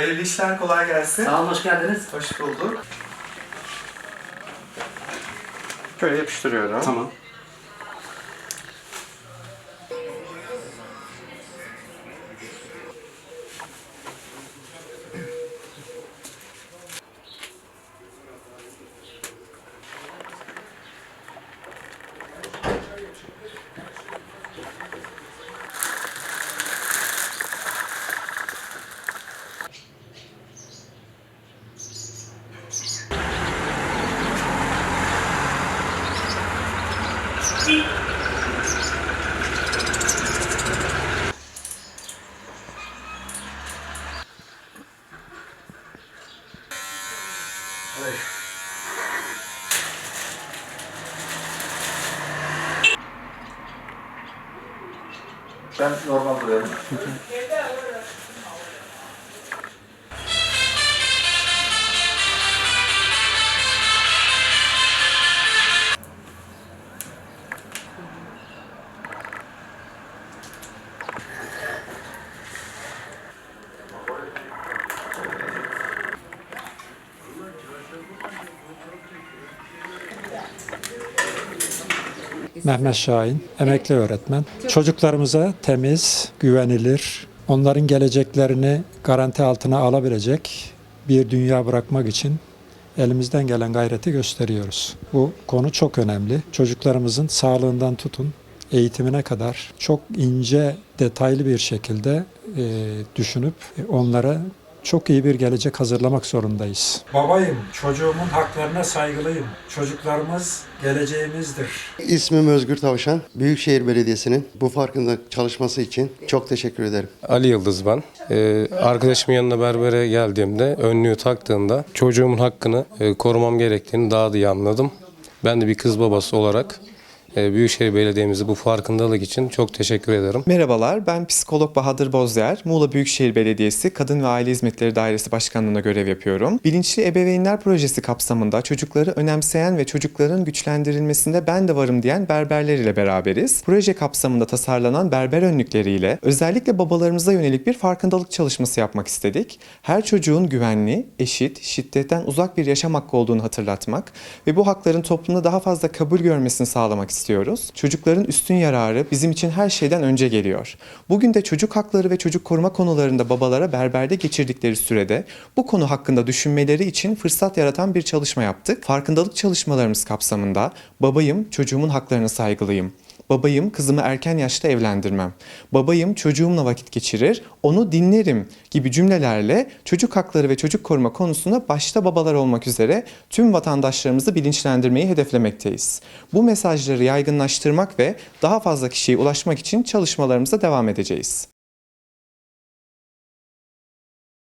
Hayırlı işler, kolay gelsin. Sağ olun, hoş geldiniz. Hoş bulduk. Şöyle yapıştırıyorum. Tamam. Ben normal duruyorum. Mehmet Şahin, emekli öğretmen. Çocuklarımıza temiz, güvenilir, onların geleceklerini garanti altına alabilecek bir dünya bırakmak için elimizden gelen gayreti gösteriyoruz. Bu konu çok önemli. Çocuklarımızın sağlığından tutun eğitimine kadar çok ince, detaylı bir şekilde e, düşünüp onlara çok iyi bir gelecek hazırlamak zorundayız. Babayım, çocuğumun haklarına saygılıyım. Çocuklarımız geleceğimizdir. İsmim Özgür Tavşan. Büyükşehir Belediyesi'nin bu farkındalık çalışması için çok teşekkür ederim. Ali Yıldız ben. Ee, arkadaşımın yanına berbere geldiğimde önlüğü taktığında çocuğumun hakkını e, korumam gerektiğini daha da iyi anladım. Ben de bir kız babası olarak Büyükşehir Belediye'mize bu farkındalık için çok teşekkür ederim. Merhabalar, ben psikolog Bahadır Bozyer. Muğla Büyükşehir Belediyesi Kadın ve Aile Hizmetleri Dairesi Başkanlığı'nda görev yapıyorum. Bilinçli Ebeveynler Projesi kapsamında çocukları önemseyen ve çocukların güçlendirilmesinde ben de varım diyen berberler ile beraberiz. Proje kapsamında tasarlanan berber önlükleriyle özellikle babalarımıza yönelik bir farkındalık çalışması yapmak istedik. Her çocuğun güvenli, eşit, şiddetten uzak bir yaşam hakkı olduğunu hatırlatmak ve bu hakların toplumda daha fazla kabul görmesini sağlamak istiyoruz. Çocukların üstün yararı bizim için her şeyden önce geliyor. Bugün de çocuk hakları ve çocuk koruma konularında babalara berberde geçirdikleri sürede bu konu hakkında düşünmeleri için fırsat yaratan bir çalışma yaptık. Farkındalık çalışmalarımız kapsamında babayım çocuğumun haklarına saygılıyım. Babayım kızımı erken yaşta evlendirmem. Babayım çocuğumla vakit geçirir, onu dinlerim gibi cümlelerle çocuk hakları ve çocuk koruma konusunda başta babalar olmak üzere tüm vatandaşlarımızı bilinçlendirmeyi hedeflemekteyiz. Bu mesajları yaygınlaştırmak ve daha fazla kişiye ulaşmak için çalışmalarımıza devam edeceğiz.